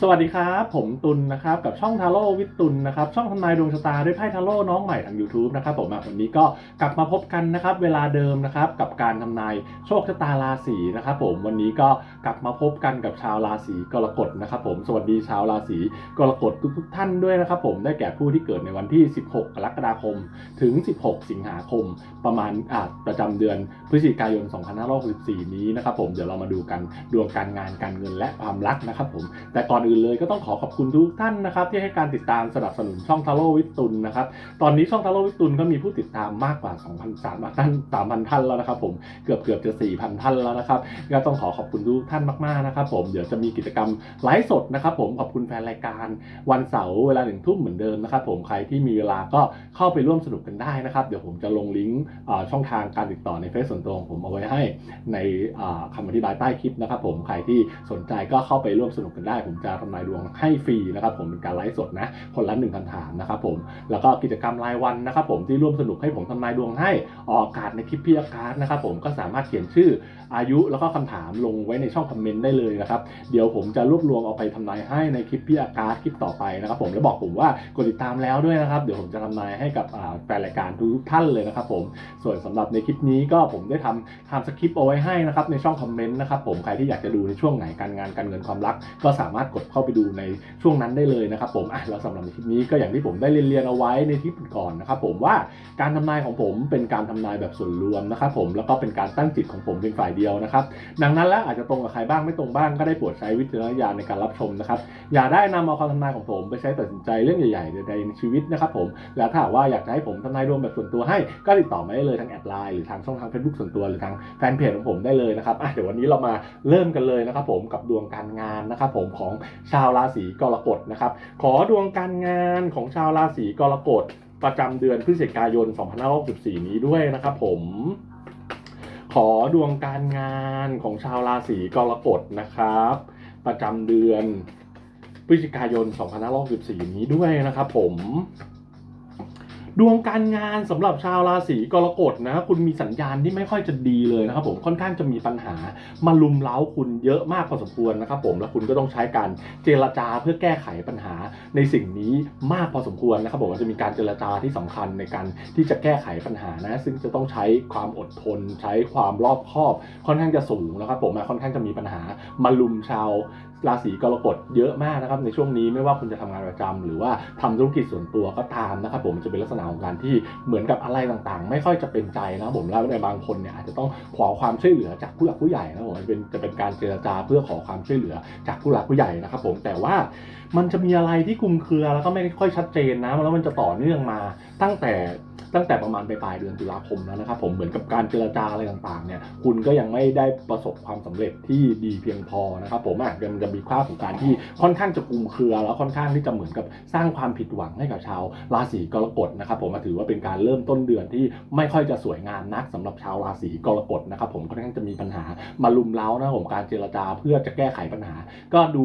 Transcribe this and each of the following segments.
สวัสดีครับ ผมตุลนะครับกับช่องทาโร่วิทตุลนะครับช่องทำนายดวงชะตาด้วยไพ่ทาโร่น้องใหม่ทาง YouTube นะครับผมวันนี้ก็กลับมาพบกันนะครับเวลาเดิมนะครับกับการทำนายโชคชะตาราศีนะครับผมวันนี้ก็กลับมาพบกันกับชาวราศีกรกฎนะครับผมสวัสดีชาวราศีกรกฎทุกๆท่านด้วยนะครับผมได้แก่ผู้ที่เกิดในวันที่ 16 กรกฎาคม ถึง 16 สิงหาคม ประมาณอ่าประจำเดือนพฤศจิกายน 2564 นี้นะครับผมเดี๋ยวเรามาดูกันดวงการงานการเงินและความรักนะครับผมแต่ก่อนอื่นเลยก็ต้องขอขอบคุณทุกท่านนะครับ ที่ให้การติดตามสนับสนุนช่องทาโร่วิทตุลนะครับ ตอนนี้ช่องทาโร่วิทตุลก็มีผู้ติดตามมากกว่า2,300ท่าน3,000 ท่านแล้วนะครับผมเกือบเกือบจะ 4,000 ท่านแล้วนะครับก็ต้องขอขอบคุณทุกท่านมากๆนะครับ ผมเดี๋ยวจะมีกิจกรรมไลฟ์สดนะครับ ผมขอบคุณแฟนรายการวันเสาร์เวลาหนึ่งทุ่มเหมือนเดิมนะครับ ผมใครที่มีเวลาก็เข้าไปร่วมสนุกกันได้นะครับ เดี๋ยวผมจะลงลิงก์ช่องทางการติดต่อในเฟซส่วนตัวของผมเอาไว้ให้ในอ่าคำอธิบายใต้คลิปนะครับ ผมใครที่สนใจก็เข้าไปร่วมสนุกกันได้ผมจะทำนายดวงให้ฟรีนะครับผมเป็นการไลฟ์สดนะคนละหนึ่งคำถามนะครับผมแล้วก็กิจกรรมรายวันนะครับผมที่ร่วมสนุกให้ผมทำนายดวงให้ออกอากาศในคลิปพี่อาการนะครับผมก็สามารถเขียนชื่อ อายุแล้วก็คำถามลงไว้ในช่องคอมเมนต์ได้เลยนะครับ เดี๋ยวผมจะรวบรวมเอาไปทำนายให้ในคลิปพี่อาการดคลิปต่อไปนะครับผมแล้วบอกผมว่ากดติดตามแล้วด้วยนะครับ เดี๋ยวผมจะทำนายให้กับแฟนรายการทุกท่านเลยนะครับผมส่วนสำหรับในคลิปนี้ก็ผมได้ทำทำสคริปต์เอาไว้ให้นะครับในช่องคอมเมนต์นะครับผมใครที่อยากจะดูในช่วงไหนการงานการเงินความรัก ก็สามารถกดเข้าไปดูในช่วงนั้นได้เลยนะครับผมอะแล้วสำหรับในคลิปนี้ก็อย่างที่ผมได้เรียนเรียนเอาไว้ในคลิปก่อนนะครับผมว่าการทำนายของผมเป็นการทำนายแบบส่วนรวมนะครับผมแล้วก็เป็นการตั้งจิตของผมเป็นฝ่ายเดียวนะครับ ดังนั้นแล้วอาจจะตรงกับใครบ้างไม่ตรงบ้างก็ได้โปรดใช้วิจารณญาณในการรับชมนะครับ อย่าได้นำเอาความทำนายของผมไปใช้ตัดสินใจเรื่องใหญ่ๆใดๆในชีวิตนะครับผม แล้วถ้าหากว่าอยากจะให้ผมทำนายดวงแบบส่วนตัวให้ก็ติดต่อมาได้เลยทางแอดไลน์หรือทางช่องทาง Facebook ส่วนตัวหรือทางแฟนเพจของผมได้เลยนะครับอะเดี๋ยววันนี้เรามาเริ่มกันเลยนะครับผมกับดวงการงานนะครับผมของชาวราศีกรกฎนะครับ ขอดวงการงานของชาวราศีกรกฎประจำเดือนพฤศจิกายน 2564 นี้ด้วยนะครับผม ขอดวงการงานของชาวราศีกรกฎนะครับ ประจำเดือนพฤศจิกายน 2564 นี้ด้วยนะครับผม ดวงการงานสำหรับชาวราศีกรกฎนะคุณมีสัญญาณที่ไม่ค่อยจะดีเลยนะครับผมค่อนข้างจะมีปัญหามาลุมเล้าคุณเยอะมากพอสมควรนะครับผมแล้วคุณก็ต้องใช้การเจรจาเพื่อแก้ไขปัญหาในสิ่งนี้มากพอสมควรนะครับผมจะมีการเจรจาที่สำคัญในการที่จะแก้ไขปัญหานะ ซึ่งจะต้องใช้ความอดทน ใช้ความรอบคอบ ค่อนข้างจะสูงนะครับผมค่อนข้างจะมีปัญหามาลุมชาว ราศีกรกฎเยอะมากนะครับในช่วงนี้ไม่ว่าคุณจะทำงานประจำหรือว่าทำธุรกิจส่วนตัวก็ตามนะครับผมจะเป็นลักษณะของการที่เหมือนกับอะไรต่างๆ ไม่ค่อยจะเป็นใจนะครับผมแล้วในบางคนเนี่ยอาจจะต้องขอความช่วยเหลือจากผู้หลักผู้ใหญ่นะครับผมจะเป็นจะเป็นการเจรจาเพื่อขอความช่วยเหลือจากผู้หลักผู้ใหญ่นะครับผมแต่ว่ามันจะมีอะไรที่คุมเครือแล้วก็ไม่ค่อยชัดเจนนะแล้วมันจะต่อเนื่องมาตั้งแต่ ตั้งแต่ประมาณปลายเดือนตุลาคมแล้วนะครับผมเหมือนกับการเจรจาอะไรต่างๆเนี่ยคุณก็ยังไม่ได้ประสบความสำเร็จที่ดีเพียงพอนะครับผมอะมันจะมีภาพของการที่ค่อนข้างจะคลุมเครือ แล้วค่อนข้างที่จะเหมือนกับสร้างความผิดหวังให้กับชาวราศีกรกฎนะครับผมมาถือว่าเป็นการเริ่มต้นเดือนที่ไม่ค่อยจะสวยงามนักสำหรับชาวราศีกรกฎนะครับผมค่อนข้างจะมีปัญหามาลุมเล้านะผมการเจรจาเพื่อจะแก้ไขปัญหา ก็ดู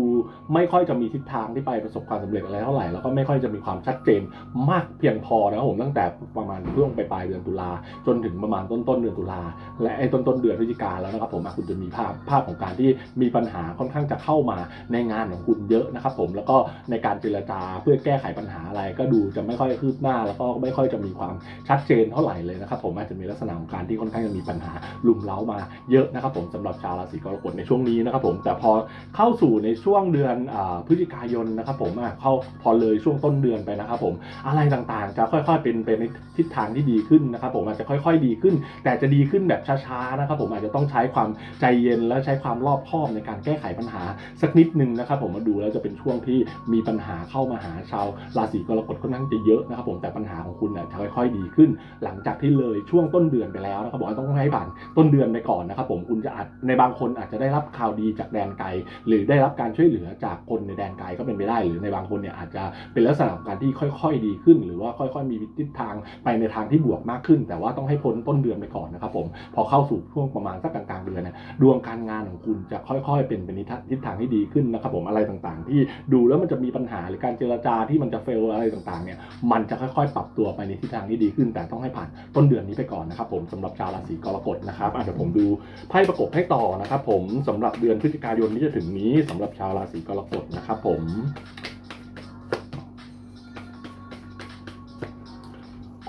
ไม่ค่อยจะมีทิศทางที่ไปประสบความสำเร็จอะไรเท่าไหร่แล้วก็ไม่ค่อยจะมีความชัดเจนมากเพียงพอนะครับผมตั้งแต่ประมาณช่วงปลายเดือนตุลาจนถึงประมาณต้นต้นเดือนตุลาและไอ้ต้นต้นเดือนพฤศจิกาแล้วนะครับผมคุณจะมีภาพภาพของการที่มีปัญหาค่อนข้างจะเข้ามาในงานของคุณเยอะนะครับผมแล้วก็ในการเจรจาเพื่อแก้ไขปัญหาอะไร ก็ดูจะไม่ค่อยคืบหน้า แล้วก็ไม่ค่อยจะมีความชัดเจนเท่าไหร่เลยนะครับผมอาจจะมีลักษณะของการที่ค่อนข้างจะมีปัญหาลุมเล้ามาเยอะนะครับผมสำหรับชาวราศีกรกฎในช่วงนี้นะครับผมแต่พอเข้าสู่ในช่วงเดือนอพฤศจิกายนนะครับผมเข้าพอเลยช่วงต้นเดือนไปนะครับผมอะไรต่างๆ จะค่อยๆเป็นไปในทิศทางที่ดีขึ้นนะครับผมอาจจะค่อย ๆ ดีขึ้น แต่จะดีขึ้นแบบช้าๆนะครับผมอาจจะต้องใช้ความใจเย็นและใช้ความรอบคอบในการแก้ไขปัญหาสักนิดนึงนะครับผมมาดูแล้วจะเป็นช่วงที่มีปัญหาเข้ามาหาชาวราศีกรกฎค่อนข้างจะเยอะนะครับผมแต่ปัญหาของคุณเนี่ยจะค่อย ๆ ดีขึ้น หลังจากที่เลยช่วงต้นเดือนไปแล้วนะครับผมต้องให้ผ่านต้นเดือนไปก่อนนะครับผมคุณจะอาจในบางคนอาจจะได้รับข่าวดีจากแดนไกล หรือได้รับการช่วยเหลือจากคนในแดนไกลก็เป็นไปได้ หรือในบางคนเนี่ยอาจจะเป็นลักษณะของการที่ค่อย ๆ ดีขึ้น หรือว่าค่อย ๆ มีทิศทางไปในทางที่บวกมากขึ้น แต่ว่าต้องให้พ้นต้นเดือนไปก่อนนะครับผมพอเข้าสู่ช่วงประมาณสักกลางๆเดือนเนี่ยดวงการงานของคุณจะค่อยๆ เป็นไปในทิศทางที่ดีขึ้นนะครับผมอะไรต่างๆ ที่ดูแล้วมันจะมีปัญหาหรือการเจรจาที่มันจะเฟลอะไรต่างๆเนี่ยมันจะค่อยๆ ปรับตัวไปในทิศทางที่ดีขึ้น แต่ต้องให้ผ่านต้นเดือนนี้ไปก่อนนะครับผมสำหรับชาวราศีกรกฎนะครับอะเดี๋ยวผมดูไพ่ประกบให้ต่อนะครับผมสำหรับเดือนพฤศจิกายนที่จะถึงนี้สำหรับชาวราศีกรกฎนะครับผม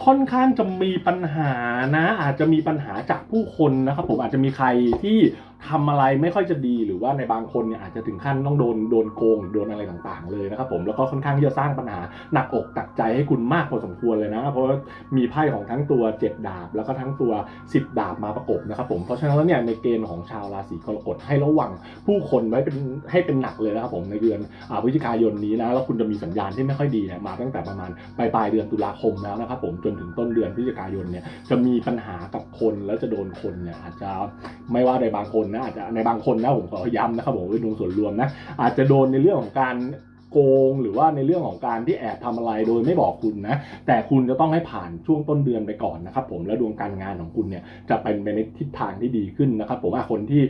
ค่อนข้างจะมีปัญหานะ อาจจะมีปัญหาจากผู้คนนะครับผมอาจจะมีใครที่ ทำอะไรไม่ค่อยจะดีหรือว่าในบางคนเนี่ยอาจจะถึงขั้นต้องโดนโดนโกงโดนอะไรต่างๆ เลยนะครับผมแล้วก็ค่อนข้างที่จะสร้างปัญหาหนักอกหนักใจให้คุณมากพอสมควรเลยนะ เพราะว่ามีไพ่ของทั้งตัว 7 ดาบ แล้วก็ทั้งตัว 10 ดาบมาประกบนะครับผมเพราะฉะนั้นแล้วเนี่ยในเกณฑ์ของชาวราศีกรกฎให้ระวังผู้คนไว้เป็นให้เป็นหนักเลยนะครับผมในเดือนพฤศจิกายนนี้นะแล้วคุณจะมีสัญญาณที่ไม่ค่อยดีเนี่ยมาตั้งแต่ประมาณปลายปลายเดือนตุลาคมแล้วนะครับผมจนถึงต้นเดือนพฤศจิกายนเนี่ยจะมีปัญหากับคนแล้วจะโดนคนเนี่ยอาจจะไม่ว่าในบางคนนะอาจจะในบางคนนะผมขอย้ำนะครับผมเป็นดวงส่วนรวมนะอาจจะโดนในเรื่องของการ โกงหรือว่าในเรื่องของการที่แอบทำอะไรโดยไม่บอกคุณนะแต่คุณจะต้องให้ผ่านช่วงต้นเดือนไปก่อนนะครับผมแล้วดวงการงานของคุณเนี่ยจะเป็นไปในทิศทางที่ดีขึ้นนะครับผมคนที่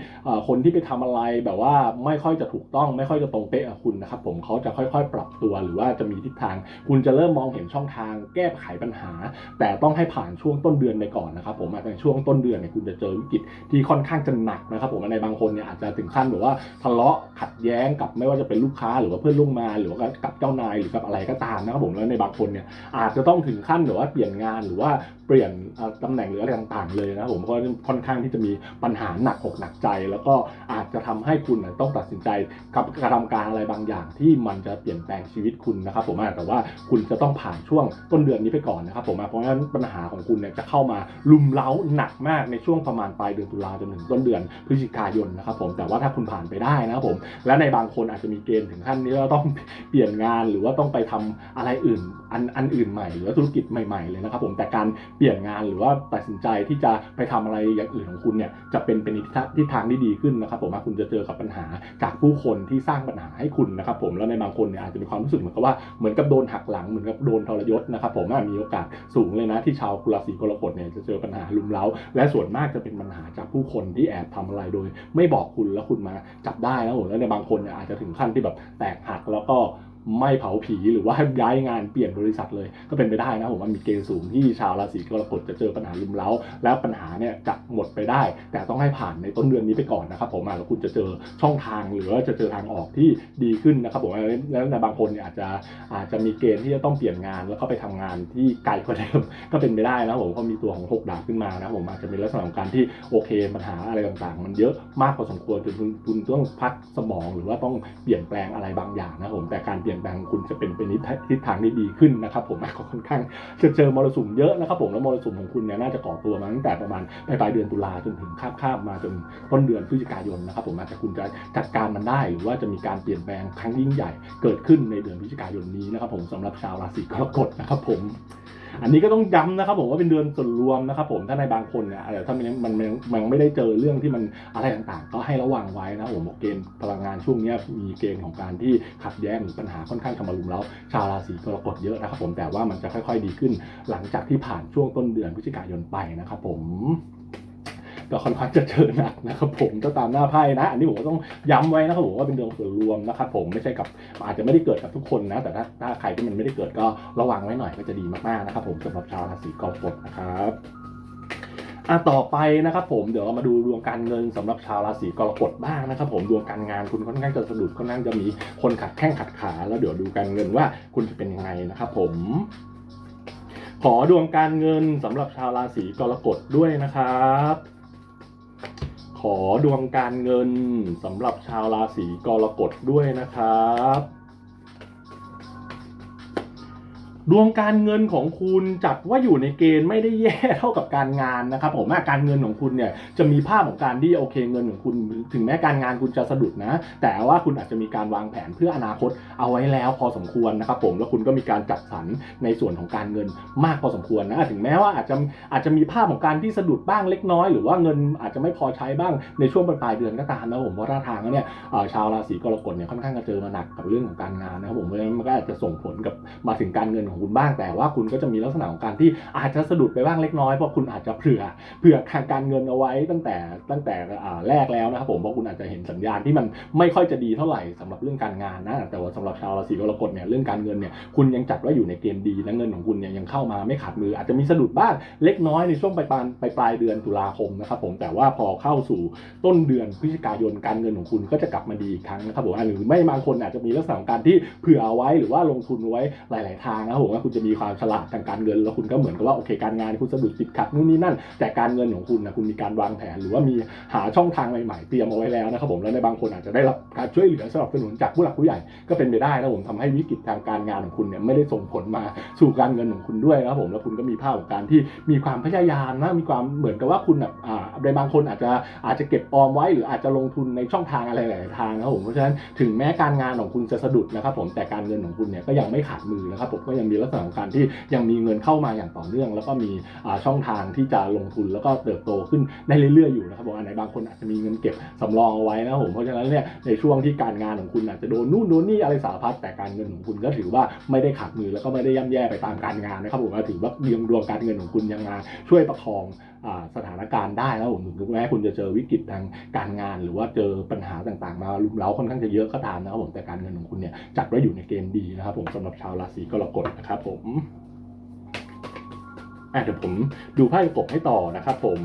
คนที่ไปทำอะไรแบบว่าไม่ค่อยจะถูกต้องไม่ค่อยจะตรงเป๊ะคุณนะครับผมเขาจะค่อยๆ ปรับตัวหรือว่าจะมีทิศทาง คุณจะเริ่มมองเห็นช่องทางแก้ไขปัญหา แต่ต้องให้ผ่านช่วงต้นเดือนไปก่อนนะครับผมอาจจะช่วงต้นเดือนเนี่ยคุณจะเจอวิกฤตที่ค่อนข้างจะหนักนะครับผมในบางคนเนี่ยอาจจะถึงขั้นแบบว่าทะเลาะขัดแย้งกับไม่ว่าจะเป็นลูกค้าหรือว่าเพื่อนร่วมงานหรือว่ากับเจ้านายหรือกับอะไรก็ตามนะครับผมแล้วในบางคนเนี่ยอาจจะต้องถึงขั้นหรือว่าเปลี่ยนงานหรือว่าเปลี่ยนตำแหน่งหรืออะไรต่างๆเลยนะครับผมเพราะค่อนข้างที่จะมีปัญหาหนักอกหนักใจ แล้วก็อาจจะทำให้คุณต้องตัดสินใจกับกระทำการอะไรบางอย่างที่มันจะเปลี่ยนแปลงชีวิตคุณนะครับผมแต่ว่าคุณจะต้องผ่านช่วงต้นเดือนนี้ไปก่อนนะครับผมเพราะฉะนั้นปัญหาของคุณเนี่ยจะเข้ามาลุมเล้าหนักมากในช่วงประมาณปลายเดือนตุลาจนถึงต้นเดือนพฤศจิกายนนะครับผมแต่ว่าถ้าคุณผ่านไปได้นะครับผมและในบางคนอาจจะมีเกณฑ์ถึงขั้นนี้ว่าต้องเปลี่ยนงานหรือว่าต้องไปทำอะไรอื่นอันอันอื่นใหม่ หรือว่าธุรกิจใหม่ๆเลยนะครับผมแต่การเปลี่ยนงานหรือว่าตัดสินใจที่จะไปทำอะไรอย่างอื่นของคุณเนี่ยจะเป็นเป็นทิศทางที่ดีขึ้นนะครับผมว่าคุณจะเจอกับปัญหาจากผู้คนที่สร้างปัญหาให้คุณนะครับผมแล้วในบางคนเนี่ยอาจจะมีความรู้สึกเหมือนกับว่าเหมือนกับโดนหักหลังเหมือนกับโดนทรยศนะครับผมมีโอกาสสูงเลยนะที่ชาวกุลาศีกรกฎเนี่ยจะเจอปัญหาลุมเล้า และส่วนมากจะเป็นปัญหาจากผู้คนที่แอบทำอะไรโดย ไม่บอกคุณแล้วคุณมาจับได้นะผมแล้วในบางคนเนี่ยอาจจะถึงขั้นที่แบบแตกหักแล้วก็ ไม่เผาผีหรือว่าย้ายงานเปลี่ยนบริษัทเลย ก็เป็นไปได้นะผมว่ามีเกณฑ์สูงที่ชาวราศีกรกฎจะเจอปัญหาลุมเล้า แล้วปัญหาเนี่ยจะหมดไปได้ แต่ต้องให้ผ่านในต้นเดือนนี้ไปก่อนนะครับผมแล้วคุณจะเจอช่องทางหรือว่าจะเจอทางออกที่ดีขึ้นนะครับผมแล้วในบางคนเนี่ยอาจจะอาจจะมีเกณฑ์ที่จะต้องเปลี่ยนงาน แล้วก็ไปทำงานที่ไกลกว่าเดิมก็เป็นไปได้นะผมเพราะมีตัวของหกดาบขึ้นมานะผมอาจจะเป็นลักษณะของการที่โอเคปัญหาอะไรต่างๆ มันเยอะมากพอสมควรจนคุณต้องพักสมองหรือว่าต้องเปลี่ยนแปลงอะไรบางอย่างนะผมแต่การเปลี่ยนแปลงของคุณจะเป็นไปในทิศทางที่ดีขึ้นนะครับผมก็ค่อนข้างจะเจอมรสุมเยอะนะครับผมแล้วมรสุมของคุณเนี่ยน่าจะก่อตัวมาตั้งแต่ประมาณปลายปลายเดือนตุลาจนถึงคาบคามมาจนต้นเดือนพฤศจิกายนนะครับผมอาจจะคุณจะจัดการมันได้หรือว่าจะมีการเปลี่ยนแปลงครั้งยิ่งใหญ่เกิดขึ้นในเดือนพฤศจิกายนนี้นะครับผมสำหรับชาวราศีกรกฎนะครับผม อันนี้ก็ต้องย้ำนะครับผมว่าเป็นเดือนส่วนรวมนะครับผมถ้าในบางคนเนี่ยอะไรถ้ามันมันมันมันไม่ได้เจอเรื่องที่มันอะไรต่างๆ ก็ให้ระวังไว้นะครับผมเกณฑ์พลังงานช่วงนี้มีเกณฑ์ของการที่ขัดแย้งหรือปัญหาค่อนข้างทำมารุมแล้วชาวราศีกรกฎเยอะนะครับผมแต่ว่ามันจะค่อย ๆ ดีขึ้น หลังจากที่ผ่านช่วงต้นเดือนพฤศจิกายนไปนะครับผม ก็ค่อนข้างจะเจอหนักนะครับผมก็ตามหน้าไพ่นะ อันนี้ผมก็ต้องย้ำไว้นะครับผมว่าเป็นดวงส่วนรวมนะครับผมไม่ใช่กับอาจจะไม่ได้เกิดกับทุกคนนะ แต่ถ้าถ้าใครที่มันไม่ได้เกิดก็ระวังไว้หน่อยก็จะดีมากๆนะครับผมสำหรับชาวราศีกรกฎนะครับอะต่อไปนะครับผมเดี๋ยวเรามาดูดวงการเงินสำหรับชาวราศีกรกฎบ้างนะครับผมดวงการงานคุณค่อนข้างจะสะดุดค่อนข้างจะมีคนขัดแข้งขัดขา แล้วเดี๋ยวดูการเงินว่าคุณจะเป็นยังไงนะครับผมขอดวงการเงินสำหรับชาวราศีกรกฎด้วยนะครับ อดวงการเงินสำหรับชาวราศีกรกฎด้วยนะครับ ดวงการเงินของคุณจัดว่าอยู่ในเกณฑ์ไม่ได้แย่เท่ากับการงานนะครับผมอะการเงินของคุณเนี่ยจะมีภาพของการที่โอเคเงินของคุณถึงแม้การงานคุณจะสะดุดนะ แต่ว่าคุณอาจจะมีการวางแผนเพื่ออนาคตเอาไว้แล้วพอสมควรนะครับผมแล้วคุณก็มีการจัดสรรในส่วนของการเงินมากพอสมควรนะถึงแม้ว่าอาจจะอาจจะมีภาพของการที่สะดุดบ้างเล็กน้อย หรือว่าเงินอาจจะไม่พอใช้บ้างในช่วงปลายเดือนก็ตามนะผมเพราะท่าทางเนี่ยชาวราศีกรกฎเนี่ยค่อนข้างจะเจอมาหนักกับเรื่องของการงานนะครับผมเพราะฉะนั้นมันก็อาจจะส่งผลกับมาถึงการเงินของคุณบ้างแต่ว่าคุณก็จะมีลักษณะของการที่อาจจะสะดุดไปบ้างเล็กน้อยเพราะคุณอาจจะเผื่อเผื่อทางการเงินเอาไว้ตั้งแต่ตั้งแต่แรกแล้วนะครับผมเพราะคุณอาจจะเห็นสัญญาณที่มันไม่ค่อยจะดีเท่าไหร่สำหรับเรื่องการงานนะแต่ว่าสำหรับชาวราศีกรกฎเนี่ยเรื่องการเงินเนี่ยคุณยังจัดว่าอยู่ในเกณฑ์ดีนะเงินของคุณเนี่ยยังเข้ามาไม่ขาดมือ อาจจะมีสะดุดบ้างเล็กน้อยในช่วงปลายปลายปลายปลายเดือนตุลาคมนะครับผมแต่ว่าพอเข้าสู่ต้นเดือนพฤศจิกายนการเงินของคุณก็จะกลับมาดีอีกครั้งนะครับผมหรือไม่บางคนอาจจะมีลักษณะของการที่เผื่อเอาไว้หรือว่าลงทุนไว้หลาย ๆ ทางนะครับผมว่าคุณจะมีความฉลาดทางการเงิน แล้วคุณก็เหมือนกับว่าโอเคการงานคุณสะดุดติดขัดนู่นนี่นั่น แต่การเงินของคุณนะคุณมีการวางแผน หรือว่ามีหาช่องทางใหม่ๆเตรียมเอาไว้แล้วนะครับผมแล้วในบางคนอาจจะได้รับการช่วยเหลือสนับสนุนจากผู้หลักผู้ใหญ่ก็เป็นไปได้นะผมทำให้วิกฤตทางการงานของคุณเนี่ยไม่ได้ส่งผลมาสู่การเงินของคุณด้วยนะครับผมแล้วคุณก็มีภาพของการที่มีความพยายามนะมีความเหมือนกับว่าคุณแบบอ่าในบางคนอาจจะอาจจะเก็บออมไว้ หรืออาจจะลงทุนในช่องทางอะไรหลายทางนะครับผมเพราะฉะนั้นถึงแม้การงานของคุณจะสะดุดนะครับผมแต่การเงินของคุณเนี่ยก็ยังไม่ขาดมือนะครับผมก็ยังมีลักษณะของการที่ยังมีเงินเข้ามาอย่างต่อเนื่อง แล้วก็มีช่องทางที่จะลงทุนแล้วก็เติบโตขึ้นได้เรื่อยๆอยู่นะครับผมอันไหนบางคนอาจจะมีเงินเก็บสำรองเอาไว้นะผมเพราะฉะนั้นเนี่ยในช่วงที่การงานของคุณอาจจะโดนนู่นโดนนี่อะไรสารพัดแต่การเงินของคุณก็ถือว่าไม่ได้ขาดมือแล้วก็ไม่ได้ย่ำแย่ไปตามการงานนะครับผมถือว่าเรียงดวงการเงินของคุณยังมาช่วยประคอง สถานการณ์ได้แล้วผมถึงแม้คุณจะเจอวิกฤตทางการงาน หรือว่าเจอปัญหาต่างๆ มาลุมเล้าค่อนข้างจะเยอะก็ตามนะครับผมแต่การเงินของคุณเนี่ยจัดไว้อยู่ในเกณฑ์ดีนะครับผมสำหรับชาวราศีกรกฎนะครับผมอะเดี๋ยวผมดูไพ่กบให้ต่อนะครับผม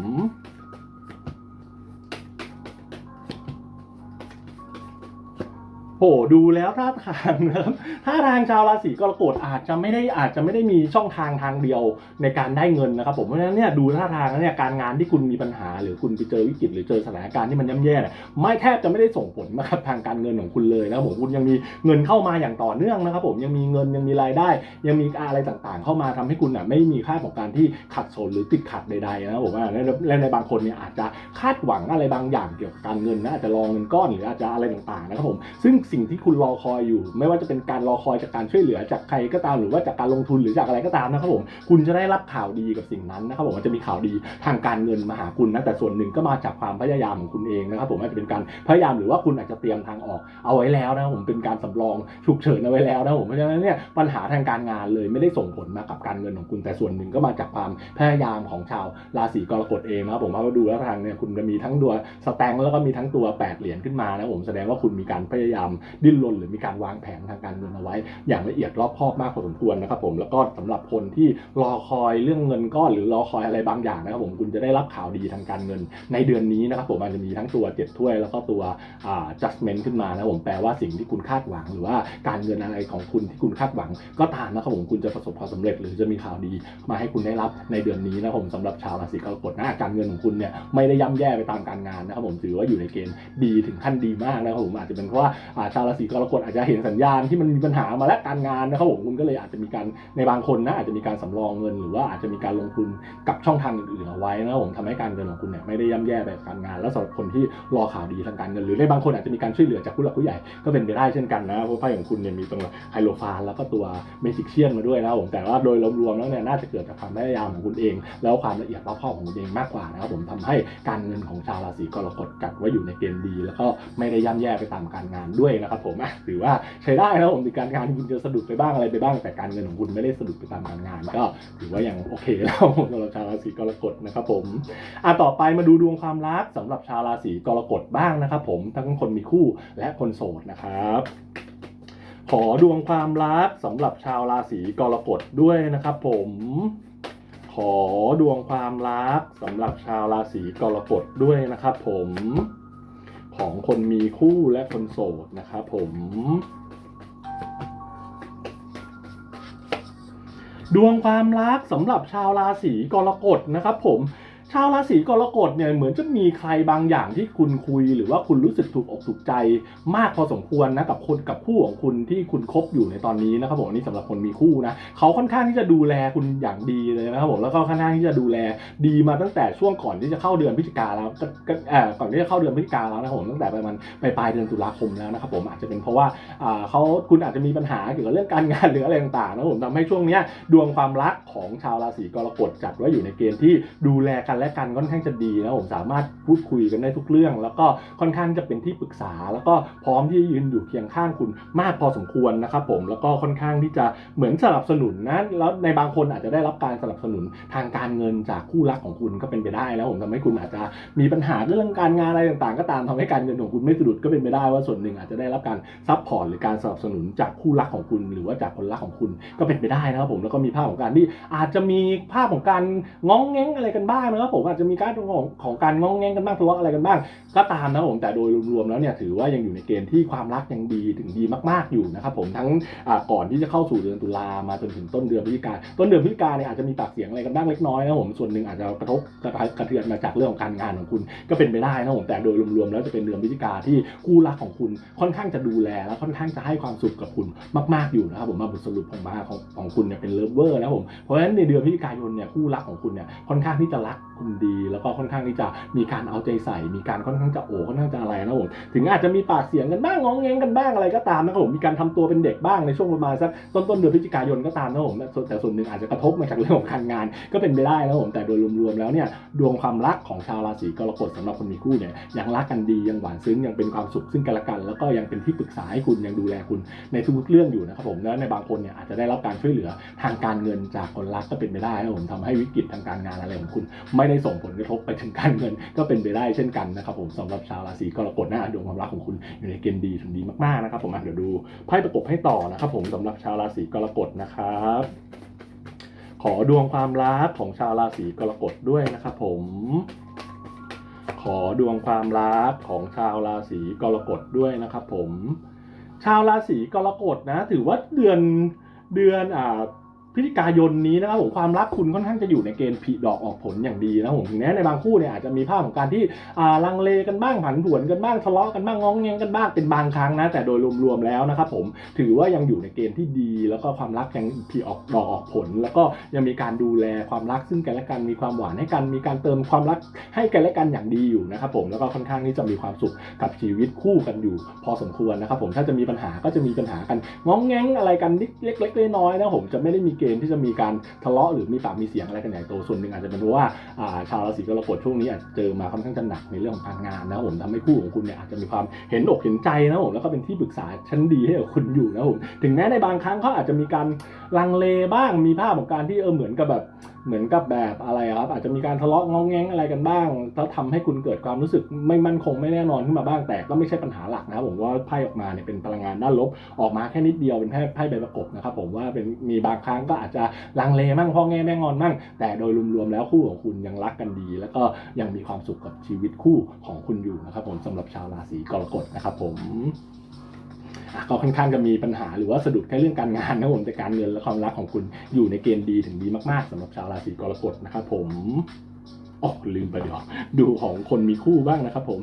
โหดูแล้วท่าทางนะครับท่าทางชาวราศีกรกฎอาจจะไม่ได้อาจจะไม่ได้มีช่องทางทางเดียวในการได้เงินนะครับผมเพราะฉะนั้นเนี่ยดูท่าทางเนี่ยการงานที่คุณมีปัญหา หรือคุณไปเจอวิกฤตหรือเจอสถานการณ์ที่มันย่ำแย่เนี่ยไม่แทบจะไม่ได้ส่งผลนะครับทางการเงินของคุณเลยนะครับผมคุณยังมีเงินเข้ามาอย่างต่อเนื่องนะครับ ผมยังมีเงินยังมีรายได้ ยังมีอะไรต่างๆ เข้ามาทำให้คุณอะไม่มีค่าของการที่ขัดสนหรือติดขัดใดๆนะครับผมว่าและในบางคนเนี่ยอาจจะคาดหวังอะไรบางอย่างเกี่ยวกับการเงินนะอาจจะรอเงินก้อนหรืออาจจะอะไรต่างๆนะครับผมซึ่งสิ่งที่คุณรอคอยอยู่ ไม่ว่าจะเป็นการรอคอยจากการช่วยเหลือจากใครก็ตามหรือว่าจากการลงทุนหรือจากอะไรก็ตามนะครับผมคุณจะได้รับข่าวดีกับสิ่งนั้นนะครับผมจะมีข่าวดีทางการเงินมาหาคุณนะแต่ส่วนหนึ่งก็มาจากความพยายามของคุณเองนะครับผมอาจจะเป็นการพยายามหรือว่าคุณอาจจะเตรียมทางออกเอาไว้แล้วนะผมเป็นการสำรองฉุกเฉินเอาไว้แล้วนะผมเพราะฉะนั้นเนี่ยปัญหาทางการงานเลยไม่ได้ส่งผลมากับการเงินของคุณ แต่ส่วนหนึ่งก็มาจากความพยายามของชาวราศีกรกฎเองนะครับผมเพราะว่าดูแล้วทางเนี่ยคุณจะมีทั้งตัวสแตงแล้วก็มีทั้งตัวแปดเหรียญขึ้นมานะผมแสดงว่าคุณมีการพยายามดิ้นรนหรือมีการวางแผนทางการเงินเอาไว้ อย่างละเอียดรอบคอบมากพอสมควรนะครับผมแล้วก็สำหรับคนที่รอคอยเรื่องเงินก้อนหรือรอคอยอะไรบางอย่างนะครับผมคุณจะได้รับข่าวดีทางการเงิน ในเดือนนี้นะครับผมมันจะมีทั้งตัวเจ็ดถ้วย แล้วก็ตัวอ่า adjustment ขึ้นมานะผมแปลว่าสิ่งที่คุณคาดหวัง หรือว่าการเงินอะไรของคุณที่คุณคาดหวัง ก็ตามนะครับผมคุณจะประสบความสำเร็จ หรือจะมีข่าวดีมาให้คุณได้รับในเดือนนี้นะครับผมสำหรับชาวราศีกรกฎนะการเงินของคุณเนี่ยไม่ได้ย่ำแย่ไปตามการงานนะครับผมถือว่าอยู่ในเกณฑ์ดีถึงขั้นดีมากนะครับผมอาจจะเป็นเพราะว่าชาวราศีกรกฎอาจจะเห็นสัญญาณที่มันมีปัญหามาและการงานนะครับผมคุณก็เลยอาจจะมีการในบางคนนะอาจจะมีการสำรองเงิน หรือว่าอาจจะมีการลงทุนกับช่องทางอื่นๆเอาไว้นะครับผมทำให้การเงินของคุณเนี่ยไม่ได้ย่ำแย่ไปกับการงาน แล้วสำหรับคนที่รอข่าวดีทางการเงิน หรือในบางคนอาจจะมีการช่วยเหลือจากผู้หลักผู้ใหญ่ก็เป็นไปได้เช่นกันนะเพราะไพ่ของคุณเนี่ยมีตรงไฮโลฟานแล้วก็ตัวเมจิกเชียนมาด้วยนะครับผมแต่ว่าโดยรวมๆแล้วเนี่ยน่าจะเกิดจากความพยายามของคุณเอง แล้วความละเอียดรอบคอบของคุณเองมากกว่านะครับผมทำให้การเงินของชาวราศีกรกฎจัดไว้อยู่ในเกณฑ์ดี แล้วก็ไม่ได้ย่ำแย่ไปตามการงานด้วยนะครับผมถือว่าใช้ได้นะครับผมในการงานคุณจะสะดุดไปบ้างอะไรไปบ้างแต่การเงินของคุณไม่ได้สะดุดไปตามการงาน ก็ถือว่ายังโอเคแล้วสำหรับชาวราศีกรกฎนะครับผมอะต่อไปมาดูดวงความรักสำหรับชาวราศีกรกฎบ้างนะครับผมทั้งคนมีคู่และคนโสดนะครับขอดวงความรักสำหรับชาวราศีกรกฎด้วยนะครับผม ขอดวงความรักสำหรับชาวราศีกรกฎด้วยนะครับผม ของคนมีคู่และคนโสดนะครับผมดวงความรักสำหรับชาวราศีกรกฎนะครับผม ชาวราศีกรกฎเนี่ยเหมือนจะมีใครบางอย่างที่คุณคุย หรือว่าคุณรู้สึกถูกอกถูกใจ มากพอสมควรนะกับคนกับคู่ของคุณที่คุณคบอยู่ในตอนนี้นะครับผมนนี้สำหรับคนมีคู่นะเขาค่อนข้างที่จะดูแลคุณอย่างดีเลยนะครับผมแล้วก็ค่อนข้างที่จะดูแลดีมาตั้งแต่ช่วงก่อนที่จะเข้าเดือนพฤศจิกาแล้วก่อนที่จะเข้าเดือนพฤศจิกาแล้วนะครับผมตั้งแต่ประมาณปลายปลายเดือนตุลาคมแล้วนะครับผมอาจจะเป็นเพราะว่าเขาคุณอาจจะมีปัญหาเกี่ยวกับเรื่องการงานหรืออะไรต่างๆนะครับผมทำให้ช่วงนี้ดวงความรักของชาวราศีกรกฎจัดไว้อยู่ในเกณฑ์ที่ดูแลกันและกันค่อนข้างจะดีนะผมสามารถพูดคุยกันได้ทุกเรื่อง แล้วก็ค่อนข้างจะเป็นที่ปรึกษา แล้วก็พร้อมที่จะยืนอยู่เคียงข้างคุณมากพอสมควรนะครับผมแล้วก็ค่อนข้างที่จะเหมือนสนับสนุนนะแล้วในบางคนอาจจะได้รับการสนับสนุนทางการเงินจากคู่รักของคุณก็เป็นไปได้แล้วผมทำให้คุณอาจจะมีปัญหาเรื่องการงานอะไรต่างๆ ก็ตามทำให้การเงินของคุณไม่สะดุดก็เป็นไปได้ว่าส่วนหนึ่งอาจจะได้รับการซัพพอร์ตหรือการสนับสนุนจากคู่รักของคุณ หรือว่าจากคนรักของคุณก็เป็นไปได้นะครับผมแล้วก็มีภาพของการที่อาจจะมีภาพของการง้องแง้งอะไรกันบ้างนะครับผมอาจจะมีการของของการง้องแงงกันบ้างทะเลาะอะไรกันบ้าง ก็ตามนะผมแต่โดยรวมๆแล้วเนี่ยถือว่ายังอยู่ในเกณฑ์ที่ความรักยังดีถึงดีมากๆอยู่นะครับผมทั้งก่อนที่จะเข้าสู่เดือนตุลามาจนถึงต้นเดือนพฤศจิกาต้นเดือนพฤศจิกาเนี่ยอาจจะมีปากเสียงอะไรกันบ้างเล็กน้อยนะผมส่วนหนึ่งอาจจะกระทบกระทบกระเทือนมาจากเรื่องของการงานของคุณก็เป็นไปได้นะผมแต่โดยรวมๆแล้วจะเป็นเดือนพฤศจิกาที่คู่รักของคุณค่อนข้างจะดูแลและค่อนข้างจะให้ความสุขกับคุณมาก ๆอยู่นะครับผมมาบทสรุปของมาของของคุณเนี่ยเป็นเลิฟเวอร์นะผมเพราะฉะนั้นในเดือนพฤศจิกายนเนี่ยคู่รักของคุณเนี่ยค่อนข้างที่จะรักคุณดี แล้วก็ค่อนข้างที่จะมีการเอาใจใส่ มีการค่อนข้างจะโอบค่อนข้างจะอะไรนะผมถึงอาจจะมีปากเสียงกันบ้างงองแงงกันบ้างอะไรก็ตามนะครับผมมีการทำตัวเป็นเด็กบ้างในช่วงประมาณสักต้นต้นเดือนพฤศจิกายนก็ตามนะครับผมแต่ส่วนหนึ่งอาจจะกระทบมาจากเรื่องของการงาน ก็เป็นไปได้นะครับผมแต่โดยรวมๆแล้วเนี่ยดวงความรักของชาวราศีกรกฎสำหรับคนมีคู่เนี่ยยังรักกันดียังหวานซึ้งยังเป็นความสุขซึ่งกันและกัน แล้วก็ยังเป็นที่ปรึกษาให้คุณยังดูแลคุณในทุกๆเรื่องอยู่นะครับผมและในบางคนเนี่ยอาจจะได้รับการช่วยเหลือทางการเงินจากคนรักก็เป็นไปได้นะผมทำให้วิกฤตทางการงานอะไรของคุณไม่ได้ส่งผลกระทบไปถึงการเงิน ก็เป็นไปได้เช่นกันนะครับผมสำหรับชาวราศีกรกฎนะดวงความรักของคุณอยู่ในเกณฑ์ดีถึงดีมากๆนะครับผมเดี๋ยวดูไพ่ประกบให้ต่อนะครับผมสำหรับชาวราศีกรกฎนะครับขอดวงความรักของชาวราศีกรกฎด้วยนะครับผม ขอดวงความรักของชาวราศีกรกฎด้วยนะครับผม ชาวราศีกรกฎนะ ถือว่าเดือนเดือนอ่า พฤศจิกายนนี้นะครับผมความรักคุณค่อนข้างจะอยู่ในเกณฑ์ผลิดอกออกผลอย่างดีนะผมถึงแม้ในบางคู่เนี่ยอาจจะมีภาพของการที่ลังเลกันบ้างผันผวนกันบ้างทะเลาะกันบ้างง้องแงงกันบ้างเป็นบางครั้งนะแต่โดยรวมๆแล้วนะครับผมถือว่ายังอยู่ในเกณฑ์ที่ดี แล้วก็ความรักยังผลิออกดอกออกผล แล้วก็ยังมีการดูแลความรักซึ่งกันและกันมีความหวานให้กันมีการเติมความรักให้กันและกันอย่างดีอยู่นะครับผมแล้วก็ค่อนข้างที่จะมีความสุขกับชีวิตคู่กันอยู่ พอสมควรนะครับผมถ้าจะมีปัญหาก็จะมีปัญหากันง้องแงงอะไรกันเล็กๆน้อยๆนะผมจะไม่ได้มีเกณฑ์ที่จะมีการทะเลาะหรือมีปากมีเสียงอะไรกันใหญ่โตส่วนหนึ่งอาจจะเป็นเพราะว่าชาวราศีกรกฎช่วงนี้อาจจะเจอมาค่อนข้างจะหนักในเรื่องของการงานนะผมทำให้คู่ของคุณเนี่ยอาจจะมีความเห็นอกเห็นใจนะผมแล้วก็เป็นที่ปรึกษาชั้นดีให้กับคุณอยู่นะผมถึงแม้ในบางครั้งเขาอาจจะมีการลังเลบ้างมีภาพของการที่เออเหมือนกับแบบ เหมือนกับแบบอะไรครับอาจจะมีการทะเลาะงองแงงอะไรกันบ้างแล้วทำให้คุณเกิดความรู้สึกไม่มั่นคงไม่แน่นอนขึ้นมาบ้างแต่ก็ไม่ใช่ปัญหาหลักนะครับผมว่าไพ่ออกมาเนี่ยเป็นพลังงานด้านลบออกมาแค่นิดเดียวเป็นแค่ไพ่ใบประกบนะครับผมว่าเป็นมีบางครั้งก็อาจจะลังเลมั่งพ่อแง่แม่งอนมั่งแต่โดยรวมๆแล้วคู่ของคุณยังรักกันดี แล้วก็ยังมีความสุขกับชีวิตคู่ของคุณอยู่นะครับผมสำหรับชาวราศีกรกฎนะครับผม ก็ค่อนข้างจะมีปัญหาหรือว่าสะดุดแค่เรื่องการงานนะผมแต่การเงินและความรักของคุณอยู่ในเกณฑ์ดีถึงดีมากๆสำหรับชาวราศีกรกฎนะครับผมอ๋อลืมไปเดี๋ยวดูของคนมีคู่บ้างนะครับผม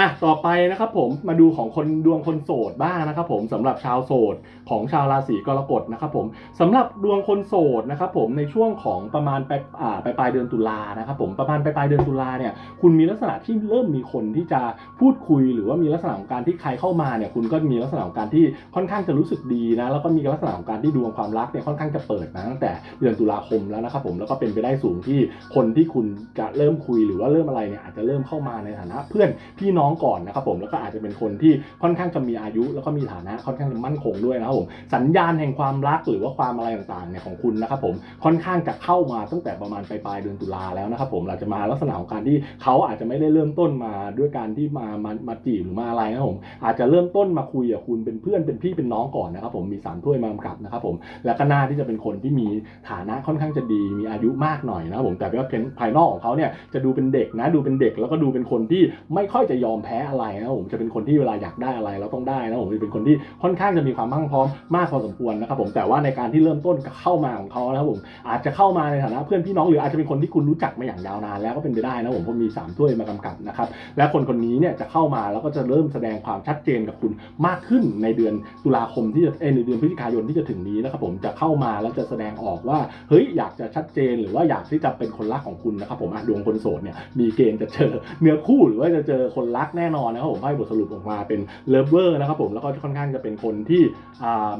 อะต่อไปนะครับผมมาดูของคนดวงคนโสดบ้างนะครับผมสำหรับชาวโสดของชาวราศีกรกฎนะครับผมสำหรับดวงคนโสดนะครับผมในช่วงของประมาณปลายอ่าปลายปลายเดือนตุลานะครับผมประมาณปลายปลายเดือนตุลาเนี่ยคุณมีลักษณะที่เริ่มมีคนที่จะพูดคุย หรือว่ามีลักษณะของการที่ใครเข้ามาเนี่ยคุณก็มีลักษณะของการที่ค่อนข้างจะรู้สึกดีนะแล้วก็มีลักษณะของการที่ดวงความรักเนี่ยค่อนข้างจะเปิดมาตั้งแต่เดือนตุลาคมแล้วนะครับผมแล้วก็เป็นไปได้สูงที่คนที่คุณจะเริ่มคุยหรือว่าเริ่มอะไรเนี่ยอาจจะเริ่มเข้ามาในฐานะ เพื่อนพี่น้องก่อนนะครับผมแล้วก็อาจจะเป็นคนที่ค่อนข้างจะมีอายุ แล้วก็มีฐานะค่อนข้างจะมั่นคงด้วยนะครับผมสัญญาณแห่งความรักหรือว่าความอะไรต่างๆเนี่ยของคุณนะครับผมค่อนข้างจะเข้ามาตั้งแต่ประมาณปลายเดือนตุลาแล้วนะครับผมเราจะมาลักษณะของการที่เขาอาจจะไม่ได้เริ่มต้นมาด้วยการที่มามามาจีบหรือมาอะไรนะครับผมอาจจะเริ่มต้นมาคุยกับคุณเป็นเพื่อนเป็นพี่เป็นน้องก่อนนะครับผมมีสามถ้วยมากำกับนะครับผมแล้วก็น่าที่จะเป็นคนที่มีฐานะค่อนข้างจะดีมีอายุมากหน่อยนะครับผมแต่ว่าภายนอกของเขาเนี่ยจะดูเป็นเด็กนะดูเป็นเด็กแล้วก็ดูเป็นคนที่ไม่ค่อยจะยอมแพ้อะไรนะผมจะเป็นคนที่เวลาอยากได้อะไรเราต้องได้นะผมจะเป็นคนที่ค่อนข้างจะมีความมั่งพร้อมมากพอสมควรนะครับผมแต่ว่าในการที่เริ่มต้นเข้ามาของเขานะครับผมอาจจะเข้ามาในฐานะเพื่อนพี่น้องหรืออาจจะเป็นคนที่คุณรู้จักมาอย่างยาวนานแล้วก็เป็นไปได้นะผมเพราะมีสามถ้วยมากำกับนะครับและคนคนนี้เนี่ยจะเข้ามาแล้วก็จะเริ่มแสดงความชัดเจนกับคุณมากขึ้นในเดือนตุลาคมที่จะในเดือนพฤศจิกายนที่จะถึงนี้นะครับผมจะเข้ามาแล้วจะแสดงออกว่าเฮ้ยอยากจะชัดเจนหรือว่าอยากที่จะเป็นคนรักของคุณนะครับผมดวงคนโสดเนี่ยมีเกณฑ์จะเจอเนื้อคู่หรือว่าจะเจอคนรักรักแน่นอนนะครับผมไพ่บทสรุปออกมาเป็นเลิฟเวอร์นะครับผมแล้วก็ค่อนข้างจะเป็นคนที่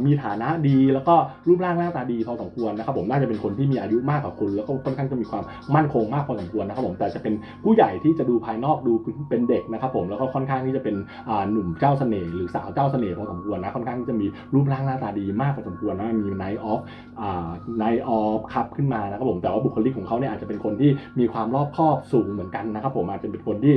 มีฐานะดี แล้วก็รูปร่างหน้าตาดีพอสมควรนะครับผมน่าจะเป็นคนที่มีอายุมากกว่าคุณ แล้วก็ค่อนข้างจะมีความมั่นคงมากพอสมควรนะครับผมแต่จะเป็นผู้ใหญ่ที่จะดูภายนอกดูเป็นเด็กนะครับผมแล้วก็ค่อนข้างที่จะเป็นหนุ่มเจ้าเสน่ห์หรือสาวเจ้าเสน่ห์พอสมควรนะค่อนข้างจะมีรูปร่างหน้าตาดีมากพอสมควรนะมีไนท์ออฟไนท์ออฟคับขึ้นมานะครับผมแต่ว่าบุคลิกของเขาเนี่ยอาจจะเป็นคนที่มีความรอบคอบสูงเหมือนกันนะครับผมอาจจะเป็นคนที่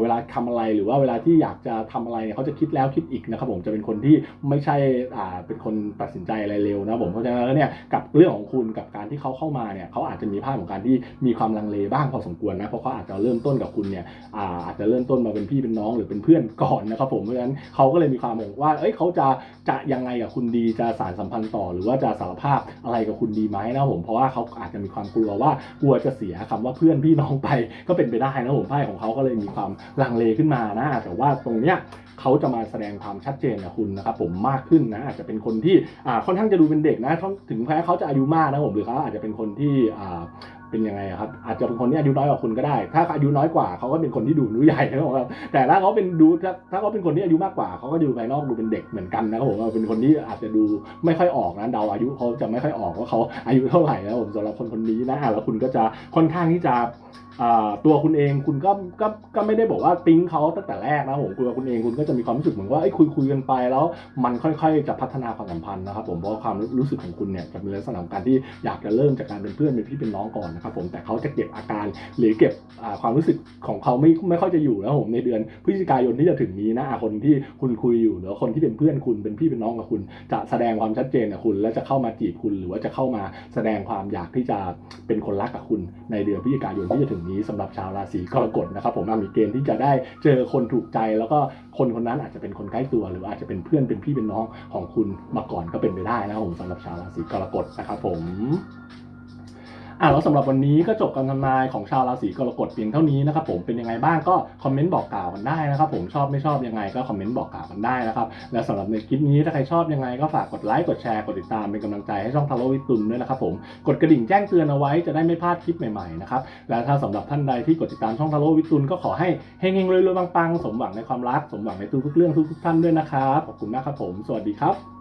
เวลาทำอะไรหรือว่าเวลาที่อยากจะทำอะไรเนี่ยเขาจะคิดแล้วคิดอีกนะครับผมจะเป็นคนที่ไม่ใช่อ่าเป็นคนตัดสินใจอะไรเร็วนะครับผมเพราะฉะนั้นแล้วเนี่ยกับเรื่องของคุณกับการที่เขาเข้ามาเนี่ยเขาอาจจะมีภาพของการที่มีความลังเลบ้างพอสมควรนะเพราะเขาอาจจะเริ่มต้นกับคุณเนี่ยอ่าอาจจะเริ่มต้นมาเป็นพี่เป็นน้องหรือเป็นเพื่อนก่อนนะครับผมเพราะฉะนั้นเขาก็เลยมีความมองว่าเอ้ยเขาจะจะยังไงกับคุณดีจะสารสัมพันธ์ต่อ หรือว่าจะสารภาพอะไรกับคุณดีไหมนะผมเพราะว่าเขาอาจจะมีความกลัวว่ากลัวจะเสียคำว่าเพื่อนพี่น้องไปก็เป็นไปได้นะผมไพ่ของเขาก็เลยมีความลังเลขึ้นมานะแต่ว่าตรงเนี้ยเขาจะมาแสดงความชัดเจนกับคุณนะครับผมมากขึ้นนะอาจจะเป็นคนที่ค่อนข้างจะดูเป็นเด็กนะถึงแม้เขาจะอายุมากนะผมหรือเขาอาจจะเป็นคนที่ เป็นยังไงอะครับ อาจจะเป็นคนที่อายุน้อยกว่าคุณก็ได้ ถ้าอายุน้อยกว่าเขาก็เป็นคนที่ดูรู้ใหญ่นะครับแต่ถ้าเขาเป็นดูถ้าถ้าเขาเป็นคนที่อายุมากกว่าเขาก็ดูภายนอกดูเป็นเด็กเหมือนกันนะครับผมเป็นคนที่อาจจะดูไม่ค่อยออกนะเดาอายุเขาจะไม่ค่อยออกว่าเขาอายุเท่าไหร่นะผมสำหรับคนคนนี้นะแล้วคุณก็จะค่อนข้างที่จะตัวคุณเองคุณก็ก็ก็ไม่ได้บอกว่าปิ๊งเขาตั้งแต่แรกนะผมตัวคุณเองคุณก็จะมีความรู้สึกเหมือนว่าไอ้คุยคุยกันไปแล้ว มันค่อยๆจะพัฒนาความสัมพันธ์นะครับผมเพราะความรู้สึกของคุณเนี่ยจะเป็นลักษณะของการที่อยากจะเริ่มจากการเป็นเพื่อนเป็นพี่เป็นน้องก่อนนะครับผมแต่เขาจะเก็บอาการหรือเก็บความรู้สึกของเขาไม่ไม่ค่อยจะอยู่นะผมในเดือนพฤศจิกายนที่จะถึงนี้นะคนที่คุณคุยอยู่หรือคนที่เป็นเพื่อนคุณเป็นพี่เป็นน้องกับคุณ จะแสดงความชัดเจนกับคุณ และจะเข้ามาจีบคุณ หรือว่าจะเข้ามาแสดงความอยากที่จะเป็นคนรักกับคุณ ในเดือนพฤศจิกายนที่จะถึงนี้สำหรับชาวราศีกรกฎนะครับผมมีเกณฑ์ที่จะได้เจอคนถูกใจ แล้วก็คนคนนั้นอาจจะเป็นคนใกล้ตัว หรืออาจจะเป็นเพื่อนเป็นพี่เป็นน้องของคุณมาก่อนก็เป็นไปได้นะครับผมสำหรับชาวราศีกรกฎนะครับผม อะแล้วสำหรับวันนี้ก็จบการทำนายของชาวราศีกรกฎเพียงเท่านี้นะครับผมเป็นยังไงบ้างก็คอมเมนต์บอกกล่าวกันได้นะครับผมชอบไม่ชอบยังไงก็คอมเมนต์บอกกล่าวกันได้นะครับและสำหรับในคลิปนี้ถ้าใครชอบยังไงก็ฝากกดไลค์กดแชร์กดติดตามเป็นกำลังใจให้ช่องทาโรวิตุนด้วยนะครับผมกดกระดิ่งแจ้งเตือนเอาไว้จะได้ไม่พลาดคลิปใหม่ๆนะครับและถ้าสำหรับท่านใดที่กดติดตามช่องทาโรวิตุนก็ขอให้เฮงๆรวยๆปังๆสมหวังในความรักสมหวังในทุกๆเรื่องทุกๆท่านด้วยนะครับขอบคุณมากครับผม สวัสดีครับ